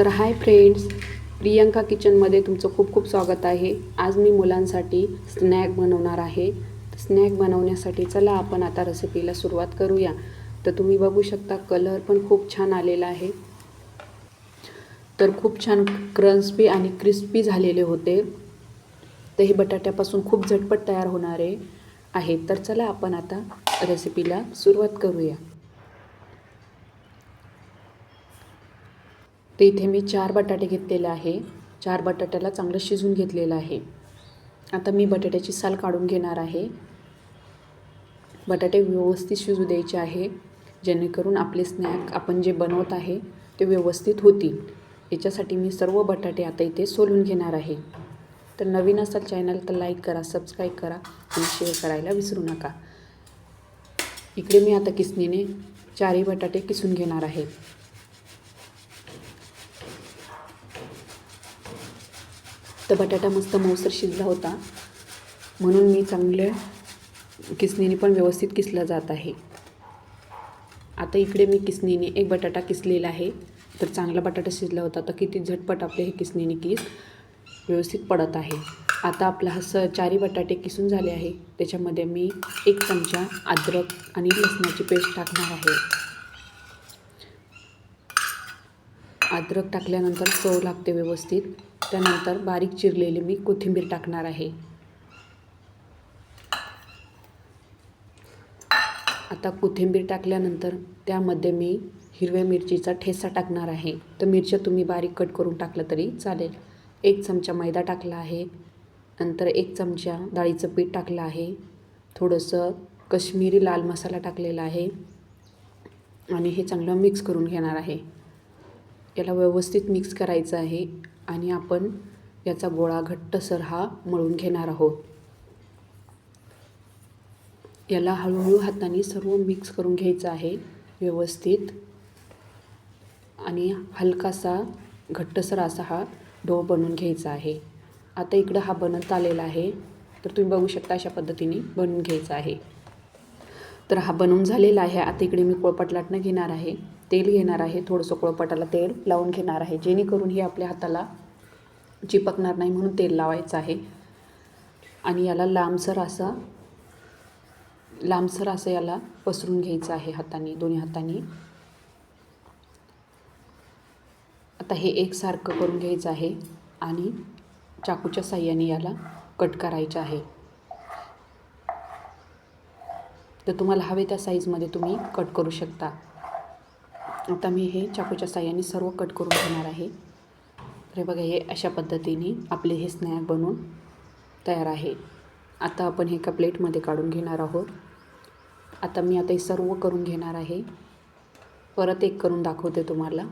तर hi friends Priyanka किचनमध्ये तुमचं खूप खूप स्वागत आहे. आज मी मुलांसाठी स्नॅक बनवणार आहे. स्नॅक बनवण्यासाठी चला आपण आता रेसिपीला सुरुवात करूया. तर तुम्ही बघू शकता कलर पण खूप छान आलेला आहे. तर खूप छान क्रन्स्पी आणि क्रिस्पी झालेले होते. तर हे बटाट्यापासून खूप झटपट तयार होणारे आहे. तर चला आपण आता रेसिपीला सुरुवात करूया. तर इथे मी चार बटाटे घेतलेले आहे. चार बटाट्याला चांगलं शिजून घेतलेलं आहे. आता मी बटाट्याची साल काढून घेणार आहे. बटाटे व्यवस्थित शिजू द्यायचे आहे. जेणेकरून आपले स्नॅक आपण जे बनवत आहे ते व्यवस्थित होतील. याच्यासाठी मी सर्व बटाटे आता इथे सोलून घेणार आहे. तर नवीन असाल चॅनल तर लाईक करा सबस्क्राईब करा आणि शेअर करायला विसरू नका. इकडे मी आता किसणीने चारही बटाटे किसून घेणार आहे. तर बटाटा मस्त मऊसर शिजला होता. म्हणून मी चांगल्या किसणीने पण व्यवस्थित किसला जात आहे. आता इकडे मी किसणीने एक बटाटा किसलेला आहे. तर चांगला बटाटा शिजला होता. तर किती झटपट आपले हे किसणीने किस व्यवस्थित पडत आहे. आता आपला हा स चारी बटाटे किसून झाले आहे. त्याच्यामध्ये मी एक चमचा अद्रक आणि लसणाची पेस्ट टाकणार आहे. अद्रक टाकल्यानंतर चव लागते व्यवस्थित. त्यानंतर बारीक चिरलेली मी कोथिंबीर टाकणार आहे. आता कोथिंबीर टाकल्यानंतर त्यामध्ये मी हिरव्या मिरचीचा ठेसा टाकणार आहे. तर मिरच्या तुम्ही बारीक कट करून टाकलं तरी चालेल. एक चमचा मैदा टाकला आहे. नंतर एक चमचा डाळीचं पीठ टाकलं आहे. थोडंसं कश्मीरी लाल मसाला टाकलेला आहे. आणि हे चांगलं मिक्स करून घेणार आहे. याला व्यवस्थित मिक्स करायचं आहे. आणि आपण याचा गोळा घट्टसर हा मळून घेणार आहोत. याला हळूहळू हाताने सर्व मिक्स करून घ्यायचं आहे व्यवस्थित. आणि हलकासा घट्टसर असा हा डो बनवून घ्यायचा आहे. आता इकडं हा बनत आलेला आहे तर तुम्ही बघू शकता अशा पद्धतीने बनवून घ्यायचा आहे. तर हा बनवून झालेला आहे. आता इकडे मी पोळपाट लाटणं घेणार आहे तेल घेणार आहे थोडंसं कोळपाटाला तेल लावून घेणार आहे जेणेकरून हे आपल्या हाताला चिपकणार नाही म्हणून तेल लावायचं आहे. आणि याला लांबसर असा लांबसर असं याला पसरून घ्यायचं आहे हाताने दोन्ही हाताने. आता हे एकसारखं करून घ्यायचं आहे आणि चाकूच्या साह्याने याला कट करायचं आहे. तर तुम्हाला हवे त्या साईजमध्ये तुम्ही कट करू शकता. आता मी हे चाकूच्या साह्याने सर्व कट करून घेणार आहे. तर हे बघा हे अशा पद्धतीने आपले हे स्नॅक बनवून तयार आहे. आता आपण हे एका प्लेटमध्ये काढून घेणार आहोत. आता मी आता हे सर्व करून घेणार आहे. परत एक करून दाखवते तुम्हाला.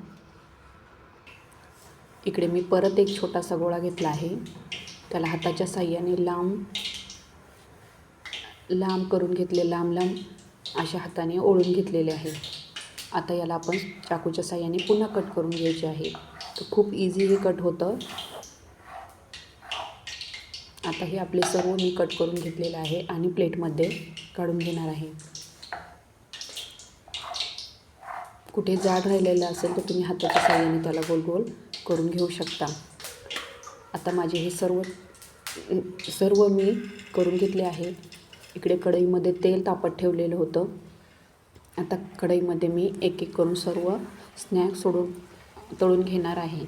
इकडे मी परत एक छोटासा गोळा घेतला आहे. त्याला हाताच्या साह्याने लांब लांब करून घेतले लांब लांब अशा हाताने ओळून घेतलेले आहे. आता याला आपण चाकूच्या साह्याने पुन्हा कट करून घ्यायचे आहे. खूप इझी हे कट होतं. आता हे आपले सर्व मी कट करून घेतलेलं आहे आणि प्लेटमध्ये काढून घेणार आहे. कुठे जाड राहिलेलं असेल तर तुम्ही हाताच्या साह्याने त्याला गोल गोल करून घेऊ शकता. आता माझे हे सर्व सर्व मी करून घेतले आहे. इकडे कढईमध्ये तेल तापत ठेवलेलं होतं. आता कढईमध्ये मी एक एक करून सर्व स्नॅक्स सोडून तळून घेणार आहे.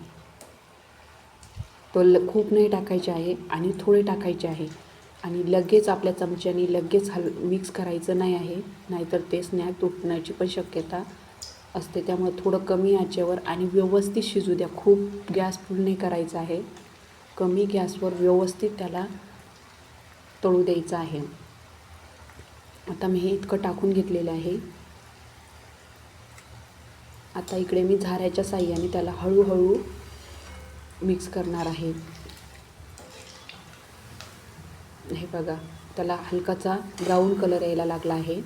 तो ल खूप नाही टाकायचे आहे आणि थोडे टाकायचे आहे. आणि लगेच आपल्या चमच्याने लगेच हल मिक्स करायचं नाही आहे. नाहीतर ते स्नॅक तुटण्याची पण शक्यता असते. त्यामुळे थोडं कमी आचेवर आणि व्यवस्थित शिजू द्या. खूप गॅस फुल नाही करायचा आहे. कमी गॅसवर व्यवस्थित त्याला तळू द्यायचं आहे. आता मी हे इतकं टाकून घेतलेलं आहे. आता इकडे मी झाऱ्याच्या साह्याने त्याला हळूहळू मिक्स करणार आहे. हे बघा त्याला हलकाचा ब्राऊन कलर यायला लागला आहे.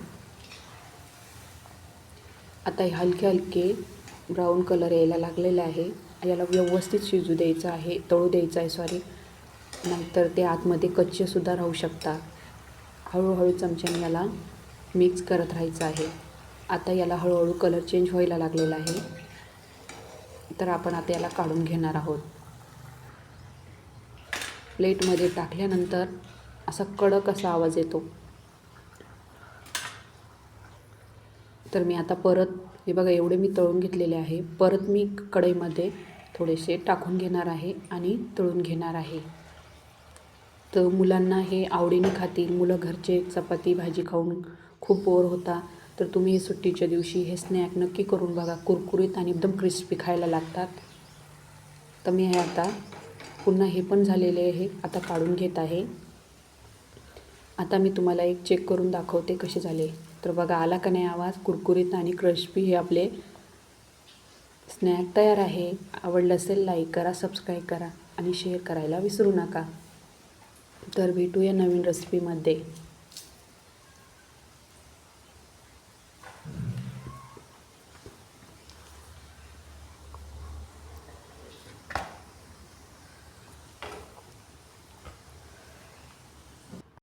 आता हे हलके हलके ब्राऊन कलर यायला लागलेला आहे. याला व्यवस्थित शिजू द्यायचं आहे तळू द्यायचं आहे सॉरी नाहीतर ते आतमध्ये कच्चेसुद्धा राहू शकतात. हळूहळू चमच्याने याला मिक्स करत राहायचं आहे. आता याला हळूहळू कलर चेंज व्हायला लागलेला आहे. तर आपण आता याला काढून घेणार आहोत. प्लेटमध्ये टाकल्यानंतर असा कडक असा आवाज येतो. तर मी आता परत हे बघा एवढे मी तळून घेतलेले आहे. परत मी कढईमध्ये थोडेसे टाकून घेणार आहे आणि तळून घेणार आहे. तर मुलांना हे आवडीने खातील. मुलं घरचे चपाती भाजी खाऊन खूप बोर होता तर तुम्ही हे सुट्टीच्या दिवशी हे स्नॅक नक्की करून बघा. कुरकुरीत आणि एकदम क्रिस्पी खायला लागतात. तर मी हे आता पुन्हा हे पण झालेले आहे. आता काढून घेत आहे. आता मी तुम्हाला एक चेक करून दाखवते कसे झाले. तर बघा आला का नाही आवाज? कुरकुरीत आणि क्रिस्पी हे आपले स्नॅक तयार आहे. आवडलं असेल लाईक करा सबस्क्राईब करा आणि शेअर करायला विसरू नका. तर भेटूया नवीन रेसिपीमध्ये